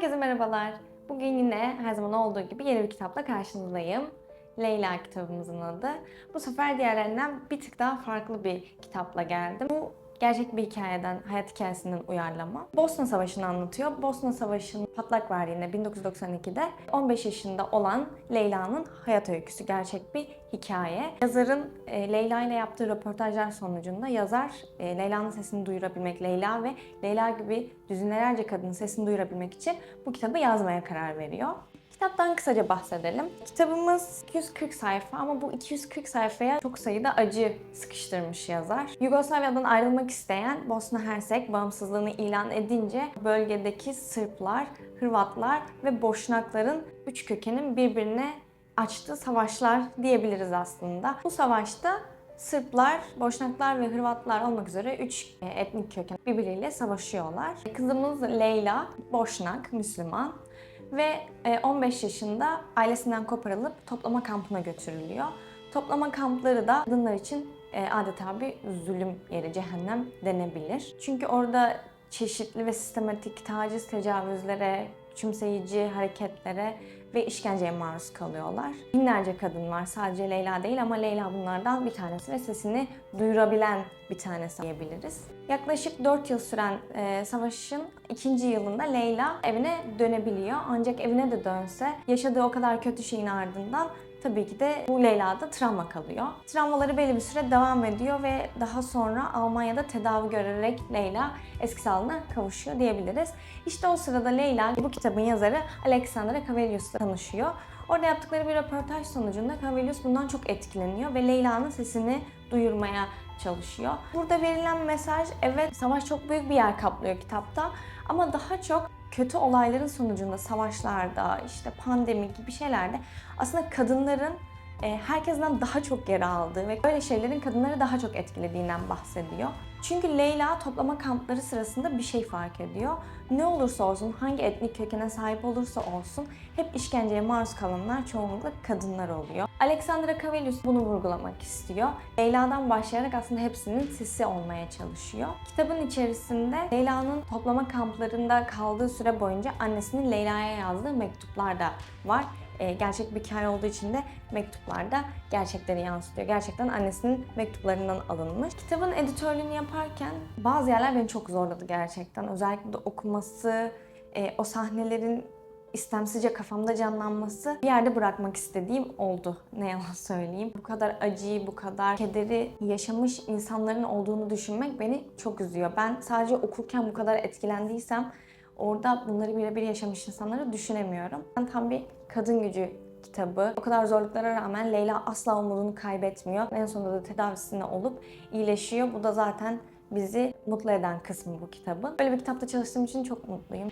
Herkese merhabalar. Bugün yine her zaman olduğu gibi yeni bir kitapla karşınızdayım. Leyla kitabımızın adı. Bu sefer diğerlerinden bir tık daha farklı bir kitapla geldim. Bu gerçek bir hikayeden, hayat hikayesinden uyarlama. Bosna Savaşı'nı anlatıyor. Bosna Savaşı'nın patlak verdiğinde 1992'de 15 yaşında olan Leyla'nın hayat öyküsü gerçek bir hikaye. Yazarın e, Leyla ile yaptığı röportajlar sonucunda yazar e, Leyla'nın sesini duyurabilmek, Leyla ve Leyla gibi düzinelerce kadının sesini duyurabilmek için bu kitabı yazmaya karar veriyor. Kitaptan kısaca bahsedelim. Kitabımız 240 sayfa ama bu 240 sayfaya çok sayıda acı sıkıştırmış yazar. Yugoslavya'dan ayrılmak isteyen Bosna Hersek bağımsızlığını ilan edince bölgedeki Sırplar, Hırvatlar ve Boşnakların üç kökenin birbirine açtığı savaşlar diyebiliriz aslında. Bu savaşta Sırplar, Boşnaklar ve Hırvatlar olmak üzere üç e, etnik köken birbiriyle savaşıyorlar. Kızımız Leyla, Boşnak, Müslüman ve e, 15 yaşında ailesinden koparılıp toplama kampına götürülüyor. Toplama kampları da kadınlar için e, adeta bir zulüm yeri, cehennem denebilir. Çünkü orada çeşitli ve sistematik taciz, tecavüzlere, küçümseyici hareketlere ve işkenceye maruz kalıyorlar. Binlerce kadın var, sadece Leyla değil ama Leyla bunlardan bir tanesi ve sesini duyurabilen bir tanesi diyebiliriz. Yaklaşık 4 yıl süren e, savaşın ikinci yılında Leyla evine dönebiliyor. Ancak evine de dönse yaşadığı o kadar kötü şeyin ardından tabii ki de bu Leyla'da travma kalıyor. Travmaları belli bir süre devam ediyor ve daha sonra Almanya'da tedavi görerek Leyla eski sağlığına kavuşuyor diyebiliriz. İşte o sırada Leyla bu kitabın yazarı Alexandra Cavelius'la tanışıyor. Orada yaptıkları bir röportaj sonucunda Cavelius bundan çok etkileniyor ve Leyla'nın sesini duyurmaya çalışıyor. Burada verilen mesaj evet savaş çok büyük bir yer kaplıyor kitapta ama daha çok kötü olayların sonucunda savaşlarda işte pandemi gibi şeylerde aslında kadınların herkesten daha çok yer aldığı ve böyle şeylerin kadınları daha çok etkilediğinden bahsediyor. Çünkü Leyla toplama kampları sırasında bir şey fark ediyor. Ne olursa olsun, hangi etnik kökene sahip olursa olsun hep işkenceye maruz kalanlar çoğunlukla kadınlar oluyor. Alexandra Cavelius bunu vurgulamak istiyor. Leyla'dan başlayarak aslında hepsinin sesi olmaya çalışıyor. Kitabın içerisinde Leyla'nın toplama kamplarında kaldığı süre boyunca annesinin Leyla'ya yazdığı mektuplar da var e, gerçek bir hikaye olduğu için de mektuplarda gerçekleri yansıtıyor. Gerçekten annesinin mektuplarından alınmış. Kitabın editörlüğünü yaparken bazı yerler beni çok zorladı gerçekten. Özellikle de okuması, e, o sahnelerin istemsizce kafamda canlanması bir yerde bırakmak istediğim oldu. Ne yalan söyleyeyim. Bu kadar acıyı, bu kadar kederi yaşamış insanların olduğunu düşünmek beni çok üzüyor. Ben sadece okurken bu kadar etkilendiysem orada bunları birebir yaşamış insanları düşünemiyorum. Ben tam bir kadın gücü kitabı. O kadar zorluklara rağmen Leyla asla umudunu kaybetmiyor. En sonunda da tedavisine olup iyileşiyor. Bu da zaten bizi mutlu eden kısmı bu kitabın. Böyle bir kitapta çalıştığım için çok mutluyum.